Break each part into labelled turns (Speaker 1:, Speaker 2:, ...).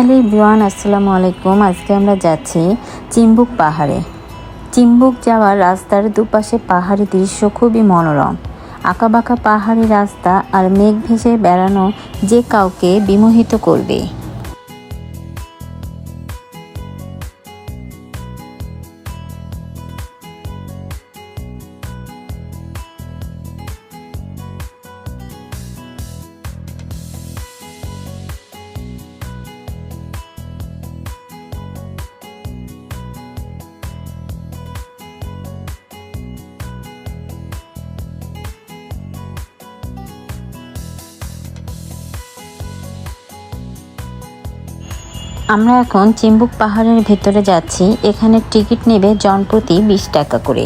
Speaker 1: Hello বিওয়ান আসসালামু আলাইকুম। আজকে আমরা যাচ্ছি চিম্বুক পাহাড়ে। চিম্বুক যাওয়ার রাস্তার দুপাশে পাহাড়ি দৃশ্য খুবই মনোরম। আঁকাবাঁকা পাহাড়ি রাস্তা আর মেঘ ভেসে বেড়ানো যে কাউকে বিমোহিত করবে। আমরা এখন চিম্বুক পাহাড়ের ভেতরে যাচ্ছি। এখানে টিকিট নেবে জনপ্রতি বিশ টাকা করে।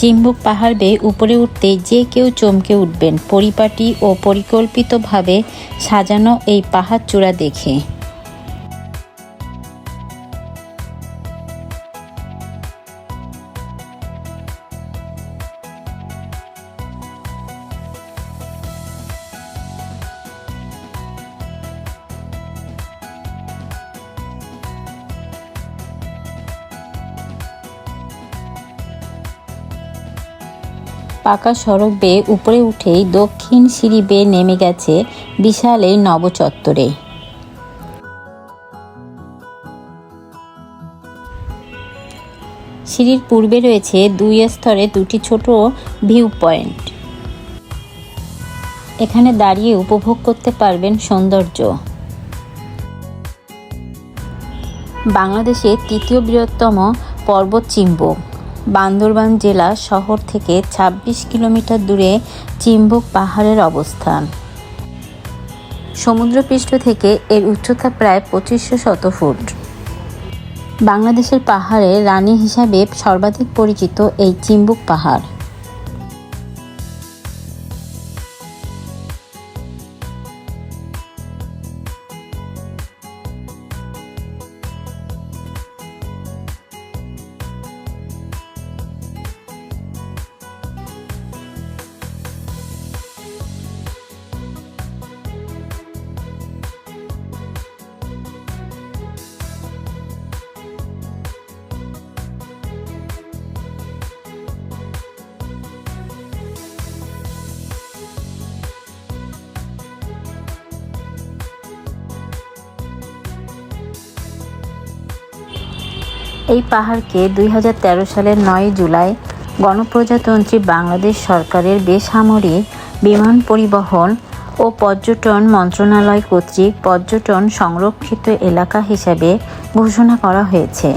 Speaker 1: চিম্বুক পাহাড় বেয়ে উপরে উঠতে যে কেউ চমকে উঠবেন। পরিপাটি ও পরিকল্পিতভাবে সাজানো এই পাহাড় চূড়া দেখে। পাকা সড়ক বেয়ে উপরে উঠেই দক্ষিণ সিঁড়ি বেয়ে নেমে গেছে বিশাল এই নবচত্বরে। সিঁড়ির পূর্বে রয়েছে দুই স্তরে দুটি ছোট ভিউ পয়েন্ট এখানে দাঁড়িয়ে উপভোগ করতে পারবেন সৌন্দর্য। বাংলাদেশের তৃতীয় বৃহত্তম পর্বত চিম্বুক বান্দরবান জেলা শহর থেকে ২৬ কিলোমিটার দূরে চিম্বুক পাহাড়ের অবস্থান। সমুদ্রপৃষ্ঠ থেকে এর উচ্চতা প্রায় পঁচিশশো শত ফুট। বাংলাদেশের পাহাড়ে রানী হিসাবে সর্বাধিক পরিচিত এই চিম্বুক পাহাড়। এই পাহাড়কে দুই হাজার তেরো সালের নয় জুলাই গণপ্রজাতন্ত্রী বাংলাদেশ সরকারের বেসামরিক বিমান পরিবহন ও পর্যটন মন্ত্রণালয় কর্তৃক পর্যটন সংরক্ষিত এলাকা হিসাবে ঘোষণা করা হয়েছে।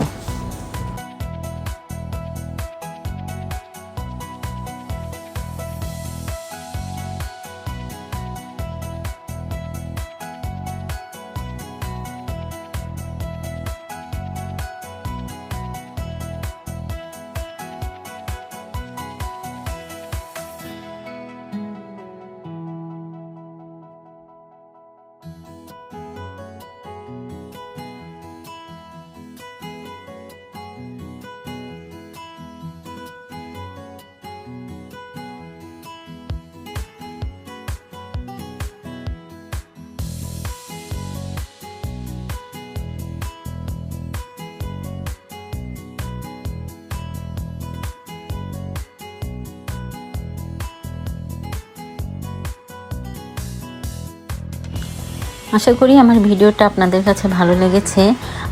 Speaker 1: আশা করি আমার ভিডিওটা আপনাদের কাছে ভালো লেগেছে।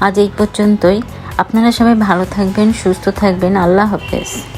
Speaker 1: আজ এই পর্যন্তই। আপনারা সবাই ভালো থাকবেন, সুস্থ থাকবেন। আল্লাহ হাফেজ।